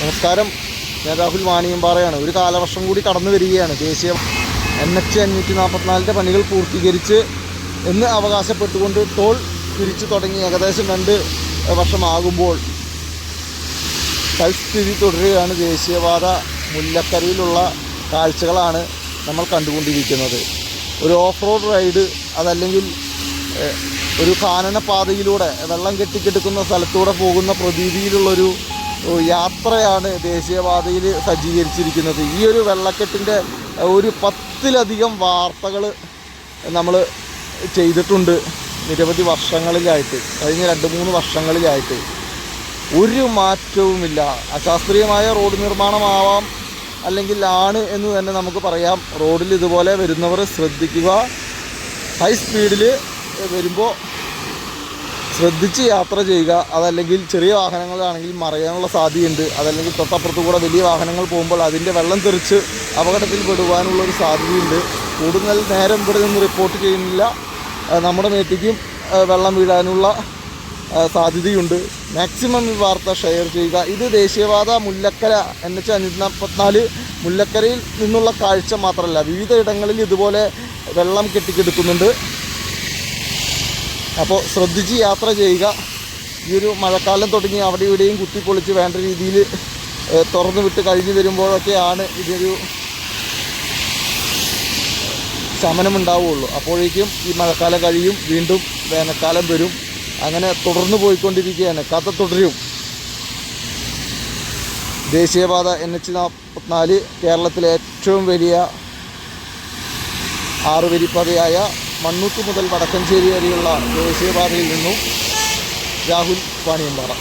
നമസ്കാരം. ഞാൻ രാഹുൽ വാണിയമ്പാറയാണ് ഒരു കാലവർഷം കൂടി കടന്നു വരികയാണ്. ദേശീയ എൻ എച്ച് അഞ്ഞൂറ്റി നാൽപ്പത്തിനാലിന്റെ പണികൾ പൂർത്തീകരിച്ച് എന്ന് അവകാശപ്പെട്ടുകൊണ്ട് ടോൾ പിരിച്ചു തുടങ്ങി ഏകദേശം രണ്ട് വർഷമാകുമ്പോൾ തൽസ്ഥിതി തുടരുകയാണ് ദേശീയപാത മുല്ലക്കരയിലുള്ള കാഴ്ചകളാണ് നമ്മൾ കണ്ടുകൊണ്ടിരിക്കുന്നത്. ഒരു ഓഫ് റോഡ് റൈഡ് അതല്ലെങ്കിൽ ഒരു കാനനപാതയിലൂടെ വെള്ളം കെട്ടിക്കെടുക്കുന്ന സ്ഥലത്തൂടെ പോകുന്ന പ്രതീതിയിലുള്ളൊരു യാത്രയാണ് ദേശീയപാതയിൽ സജ്ജീകരിച്ചിരിക്കുന്നത്. ഈ ഒരു വെള്ളക്കെട്ടിന്റെ ഒരു പത്തിലധികം വാർത്തകൾ നമ്മൾ ചെയ്തിട്ടുണ്ട് നിരവധി വർഷങ്ങളിലായിട്ട് കഴിഞ്ഞ രണ്ട് മൂന്ന് വർഷങ്ങളിലായിട്ട്. ഒരു മാറ്റവുമില്ല. അശാസ്ത്രീയമായ റോഡ് നിർമ്മാണമാവാം അല്ലെങ്കിൽ ആണ് എന്ന് തന്നെ നമുക്ക് പറയാം. റോഡിൽ ഇതുപോലെ വരുന്നവർ ശ്രദ്ധിക്കുക. ഹൈ സ്പീഡിൽ വരുമ്പോൾ ശ്രദ്ധിച്ച് യാത്ര ചെയ്യുക അതല്ലെങ്കിൽ ചെറിയ വാഹനങ്ങളാണെങ്കിൽ മറയാനുള്ള സാധ്യതയുണ്ട്. അതല്ലെങ്കിൽ തൊട്ടപ്പുറത്ത് കൂടെ വലിയ വാഹനങ്ങൾ പോകുമ്പോൾ അതിന്റെ വെള്ളം തെറിച്ച് അപകടത്തിൽ പെടുവാനുള്ള ഒരു സാധ്യതയുണ്ട്. കൂടുതൽ നേരം ഇവിടെ നിന്ന് റിപ്പോർട്ട് ചെയ്യുന്നില്ല. നമ്മുടെ മേത്തേക്കും വെള്ളം വീഴാനുള്ള സാധ്യതയുണ്ട്. മാക്സിമം ഈ വാർത്ത ഷെയർ ചെയ്യുക. ഇത് ദേശീയപാത മുല്ലക്കര എൻ എച്ച് അഞ്ഞൂറ്റി നാൽപ്പത്തിനാല് മുല്ലക്കരയിൽ നിന്നുള്ള കാഴ്ച മാത്രമല്ല വിവിധ ഇടങ്ങളിൽ ഇതുപോലെ വെള്ളം കെട്ടിക്കെടുക്കുന്നുണ്ട്. അപ്പോൾ ശ്രദ്ധിച്ച് യാത്ര ചെയ്യുക. ഈ ഒരു മഴക്കാലം തുടങ്ങി അവിടെ ഇവിടെയും കുത്തിപ്പൊളിച്ച് വേണ്ട രീതിയിൽ തുറന്നു വിട്ട് കഴിഞ്ഞ് വരുമ്പോഴൊക്കെയാണ് ഇതൊരു ശമനമുണ്ടാവുകയുള്ളൂ അപ്പോഴേക്കും ഈ മഴക്കാലം കഴിയും വീണ്ടും വേനൽക്കാലം വരും. അങ്ങനെ തുടർന്ന് പോയിക്കൊണ്ടിരിക്കുകയാണ്. കഥ തുടരും. ദേശീയപാത എൻ എച്ച് നാൽപ്പത്തിനാല് കേരളത്തിലെ ഏറ്റവും വലിയ ആറുവരിപ്പാതയായ മണ്ണൂത്ത് മുതൽ വടക്കഞ്ചേരി വരെയുള്ള ദേശീയപാതയിൽ നിന്നും രാഹുൽ വാണിയമ്പാറ